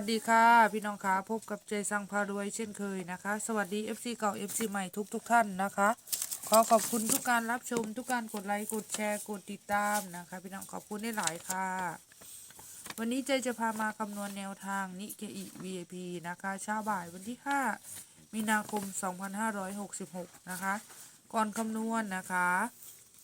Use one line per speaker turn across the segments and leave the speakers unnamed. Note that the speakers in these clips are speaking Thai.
สวัสดีค่ะ พี่น้องคะพบกับใจสังพารวยเช่นเคยนะคะ สวัสดี FC เก่า FC ใหม่ทุกทุกท่านนะคะ ขอขอบคุณทุกการรับชม ทุกการกดไลค์กดแชร์กดติดตามนะคะ พี่น้องขอบคุณได้หลายค่ะ วันนี้ใจจะพามาคำนวณแนวทางนิเกอิ VIP นะคะเช้าบ่ายวันที่ 5 มีนาคม 2566 นะคะ ก่อนคำนวณนะคะ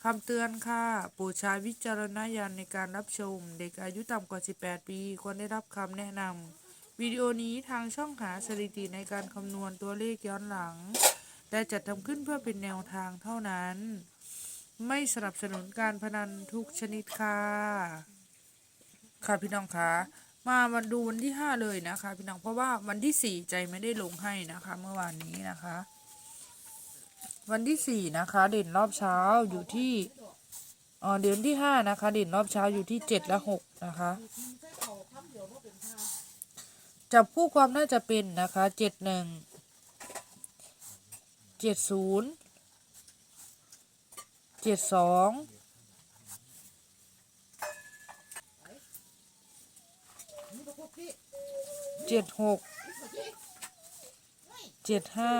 คำเตือนค่ะปรดใช้วิจารณญาณในการรับชม เด็กอายุต่ำกว่า 18 ปีควรได้รับคำแนะนำ วิดีโอนี้ทางช่องหาสถิติในการคำนวณตัวเลขย้อนหลัง และจัดทำขึ้นเพื่อเป็นแนวทางเท่านั้น ไม่สนับสนุนการพนันทุกชนิดค่ะ ค่ะพี่น้องคะมามาดูวันที่ห้าเลยนะคะ พี่น้องเพราะว่าวันที่สี่ใจไม่ได้ลงให้นะคะ เมื่อวานนี้นะคะ วันที่สี่นะคะ เด่นรอบเช้าอยู่ที่อ๋อเดือนที่ห้านะคะ เด่นรอบเช้าอยู่ที่เจ็ดและหกนะคะ จับคู่ความน่าจะเป็นนะคะเจ็ดหนึ่งเจ็ดศูนย์เจ็ดสองเจ็ดหกเจ็ดห้า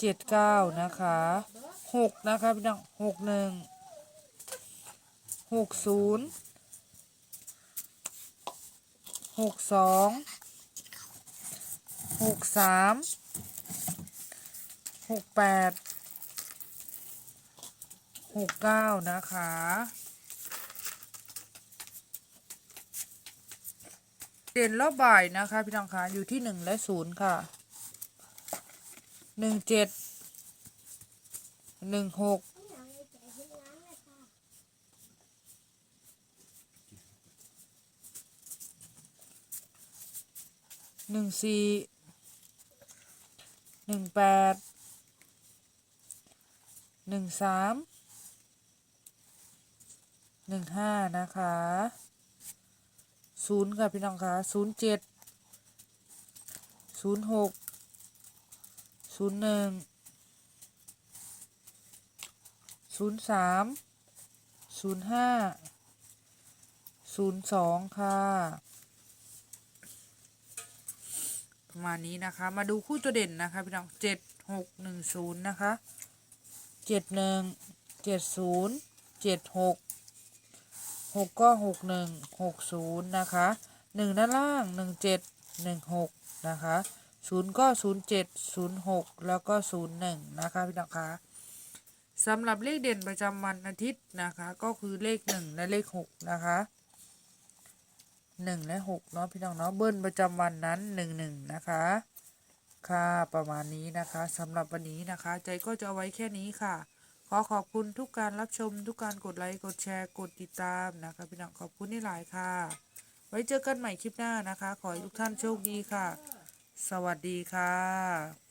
เจ็ดเก้านะคะหกนะคะพี่น้องหกหนึ่งหกศูนย์ หกสองหกสามหกแปดหกเก้านะคะ เด่นรอบบ่ายนะคะ พี่น้องคะอยู่ที่หนึ่งและศูนย์ค่ะหนึ่งเจ็ดหนึ่งหก หนึ่งสี่หนึ่งแปดหนึ่งสามหนึ่งห้านะคะศูนย์ค่ะพี่น้องคะศูนย์เจ็ดศูนย์หกศูนย์หนึ่งศูนย์สามศูนย์ห้าศูนย์สองค่ะ ประมาณนี้นะคะ มาดูคู่ตัวเด่นนะคะพี่น้องเจ็ดหกหนึ่งศูนย์นะคะเจ็ดหนึ่งเจ็ดศูนย์เจ็ดหกหกก็หกหนึ่งหกศูนย์นะคะหนึ่งด้านล่างหนึ่งเจ็ดหนึ่งหกนะคะศูนย์ก็ศูนย์เจ็ดศูนย์หกแล้วก็ศูนย์หนึ่งนะคะพี่น้องคะสำหรับเลขเด่นประจำวันอาทิตย์นะคะ ก็คือเลขหนึ่งและเลขหกนะคะ หนึ่งและหกเนาะพี่น้องเนาะเบิ้ลประจำวันนั้นหนึ่งหนึ่งนะคะค่ะประมาณนี้นะคะสำหรับวันนี้นะคะ ใจก็จะเอาไว้แค่นี้ค่ะ ขอขอบคุณทุกการรับชม ทุกการกดไลค์กดแชร์กดติดตามนะคะพี่น้องขอบคุณที่หลายค่ะ ไว้เจอกันใหม่คลิปหน้านะคะ ขอให้ทุกท่านโชคดีค่ะ สวัสดีค่ะ